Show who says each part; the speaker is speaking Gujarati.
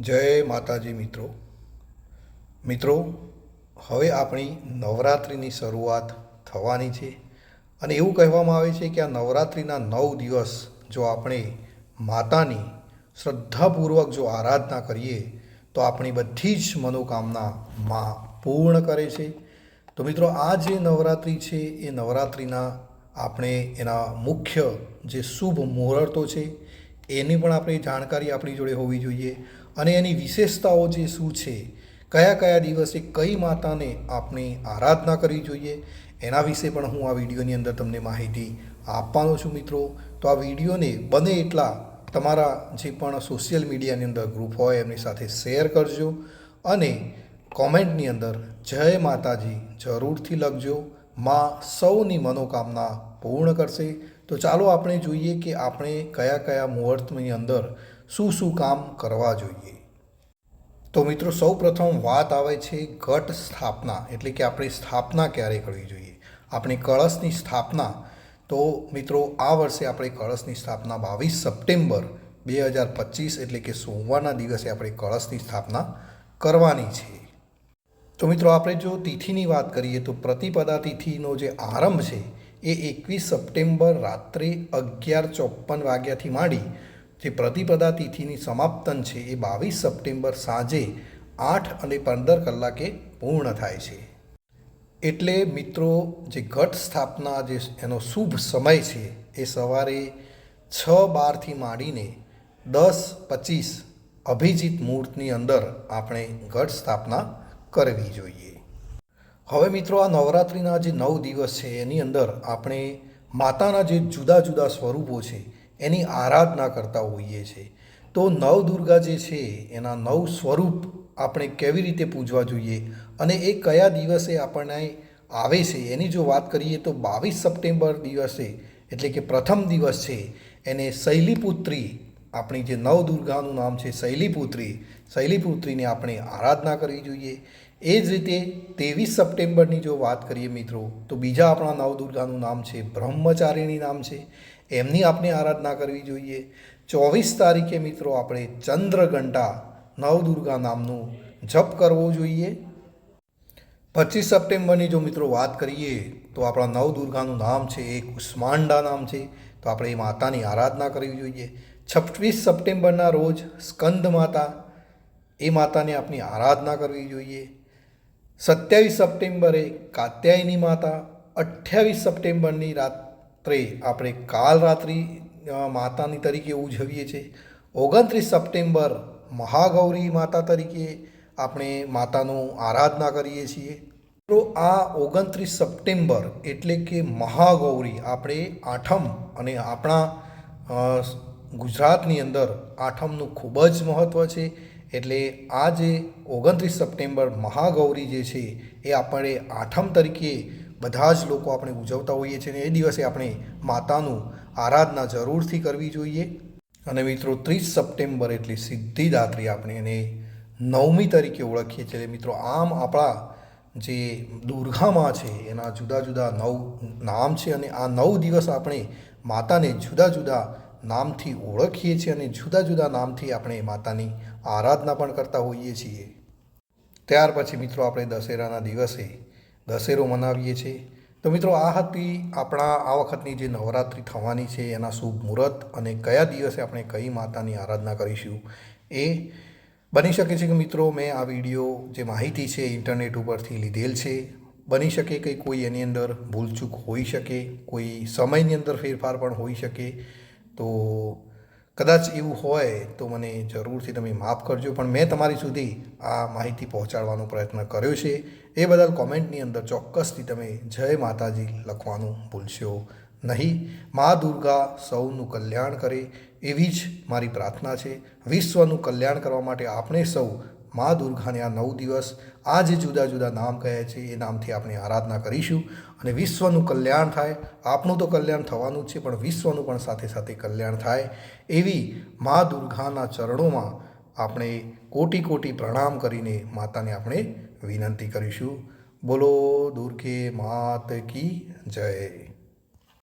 Speaker 1: જય માતાજી મિત્રો. મિત્રો, હવે આપણી નવરાત્રિની શરૂઆત થવાની છે અને એવું કહેવામાં આવે છે કે આ નવરાત્રિના નવ દિવસ જો આપણે માતાની શ્રદ્ધાપૂર્વક જો આરાધના કરીએ, તો આપણી બધી જ મનોકામના માં પૂર્ણ કરે છે. તો મિત્રો, આ જે નવરાત્રિ છે, એ નવરાત્રિના આપણે એના મુખ્ય જે શુભ મુહૂર્તો છે એની પણ આપણી જાણકારી આપણી જોડે હોવી જોઈએ અને એની વિશેષતાઓ જે શું છે, કયા કયા દિવસે કઈ માતાને આપણે આરાધના કરવી જોઈએ, એના વિશે પણ હું આ વિડીયોની અંદર તમને માહિતી આપવાનો છું મિત્રો. તો આ વિડીયોને બને એટલા તમારા જે પણ સોશિયલ મીડિયાની અંદર ગ્રુપ હોય એમની સાથે શેર કરજો અને કોમેન્ટની અંદર જય માતાજી જરૂરથી લખજો. માં સૌની મનોકામના પૂર્ણ કરશે. તો ચાલો આપણે જોઈએ કે આપણે કયા કયા મુહૂર્તની અંદર શું શું કામ કરવા જોઈએ. તો મિત્રો સૌ પ્રથમ વાત આવે છે ઘટ સ્થાપના, એટલે કે આપણે સ્થાપના ક્યારે કરવી જોઈએ? આપણે કળશની સ્થાપના, તો મિત્રો આ વર્ષે આપણે કળશની સ્થાપના બાવીસ સપ્ટેમ્બર બે હજાર પચીસ, એટલે કે સોમવારના દિવસે આપણે કળશની સ્થાપના કરવાની છે. તો મિત્રો આપણે જો તિથિની વાત કરીએ તો પ્રતિપદા તિથિનો જે આરંભ છે એ એકવીસ સપ્ટેમ્બર રાત્રે અગિયાર ચોપન વાગ્યાથી માંડી, જે પ્રતિપદા તિથિની સમાપ્તન છે, એ બાવીસ સપ્ટેમ્બર સાંજે આઠ અને પંદર કલાકે પૂર્ણ થાય છે. એટલે મિત્રો, જે ઘટ સ્થાપના, જે એનો શુભ સમય છે, એ સવારે છ બારથી માંડીને દસ પચીસ અભિજીત મુહૂર્તની અંદર આપણે ઘટ સ્થાપના કરવી જોઈએ. હવે મિત્રો આ નવરાત્રિના જે નવ દિવસ છે, એની અંદર આપણે માતાના જે જુદા જુદા સ્વરૂપો છે, એની આરાધના કરતા હોઈએ છીએ તો નવ દુર્ગા જે છે, એના નવ સ્વરૂપ આપણે કેવી રીતે પૂજવા જોઈએ અને એ કયા દિવસે આપણને આવે છે, એની જો વાત કરીએ તો બાવીસ સપ્ટેમ્બર દિવસે, એટલે કે પ્રથમ દિવસ છે, એને શૈલીપુત્રી આપણી જે નવ દુર્ગાનું નામ છે શૈલીપુત્રી, શૈલીપુત્રીની આપણે આરાધના કરવી જોઈએ. એ જ રીતે ત્રેવીસ સપ્ટેમ્બરની જો વાત કરીએ મિત્રો, તો બીજા આપણા નવદુર્ગાનું નામ છે બ્રહ્મચારીણી નામ છે. એમની આપણે આરાધના કરવી જોઈએ. ચોવીસ તારીખે મિત્રો આપણે ચંદ્રઘંટા નવદુર્ગા નામનું જપ કરવો જોઈએ. પચીસ સપ્ટેમ્બરની જો મિત્રો વાત કરીએ, તો આપણા નવદુર્ગાનું નામ છે એ કુષ્માંડા નામ છે. તો આપણે એ માતાની આરાધના કરવી જોઈએ. છવ્વીસ સપ્ટેમ્બરના રોજ સ્કંદ માતા એ માતાને આપણી આરાધના કરવી જોઈએ. સત્યાવીસ સપ્ટેમ્બરે કાત્યાયની માતા, અઠ્યાવીસ સપ્ટેમ્બરની રાત્રે આપણે કાલરાત્રિ રાત્રિ માતાની તરીકે ઉજવીએ છીએ. ઓગણત્રીસ સપ્ટેમ્બર મહાગૌરી માતા તરીકે આપણે માતાનું આરાધના કરીએ છીએ. તો આ ઓગણત્રીસ સપ્ટેમ્બર એટલે કે મહાગૌરી આપણે આઠમ અને આપણા ગુજરાતની અંદર આઠમનું ખૂબ જ મહત્ત્વ છે. એટલે આ જે ઓગણત્રીસ સપ્ટેમ્બર મહાગૌરી જે છે, એ આપણે આઠમ તરીકે બધા જ લોકો આપણે ઉજવતા હોઈએ છીએ અને એ દિવસે આપણે માતાનું આરાધના જરૂરથી કરવી જોઈએ. અને મિત્રો, ત્રીસ સપ્ટેમ્બર એટલે સિદ્ધિદાત્રી આપણે એને નવમી તરીકે ઓળખીએ છીએ. મિત્રો, આમ આપણા જે દુર્ગામાં છે, એના જુદા જુદા નવ નામ છે અને આ નવ દિવસ આપણે માતાને જુદા જુદા નામથી ઓળખીએ છીએ અને જુદા જુદા નામથી આપણે માતાની આરાધના પણ કરતા હોઈએ છીએ. ત્યાર પછી મિત્રો આપણે દશેરાના દિવસે દશેરો મનાવીએ છીએ. તો મિત્રો આ હતી આપણા આ વખતની જે નવરાત્રિ થવાની છે, એના શુભ મુહૂર્ત અને કયા દિવસે આપણે કઈ માતાની આરાધના કરીશું એ બની શકે છે કે મિત્રો મેં આ વીડિયો જે માહિતી છે ઇન્ટરનેટ ઉપરથી લીધેલ છે. બની શકે કે કોઈ એની અંદર ભૂલચૂક હોઈ શકે, કોઈ સમયની અંદર ફેરફાર પણ હોઈ શકે. તો કદાચ એવું હોય તો મને જરૂરથી તમે માફ કરજો, પણ મેં તમારી સુધી આ માહિતી પહોંચાડવાનો પ્રયત્ન કર્યો છે. એ બદલ કોમેન્ટની અંદર ચોક્કસથી તમે જય માતાજી લખવાનું ભૂલશો નહીં. મા દુર્ગા સૌનું કલ્યાણ કરે એવી જ મારી પ્રાર્થના છે. વિશ્વનું કલ્યાણ કરવા માટે આપણે સૌ મા દુર્ગાને આ નવ દિવસ આ જે જુદા જુદા નામ કહે છે, એ નામથી આપણે આરાધના કરીશું. અને વિશ્વનું કલ્યાણ થાય, આપણું તો કલ્યાણ થવાનું જ છે, પણ વિશ્વનું પણ સાથે સાથે કલ્યાણ થાય. એવી મા દુર્ગાના ચરણોમાં આપણે કોટી કોટી પ્રણામ કરીને માતાને આપણે વિનંતી કરીશું. બોલો, દુર્ગે માત કી જય.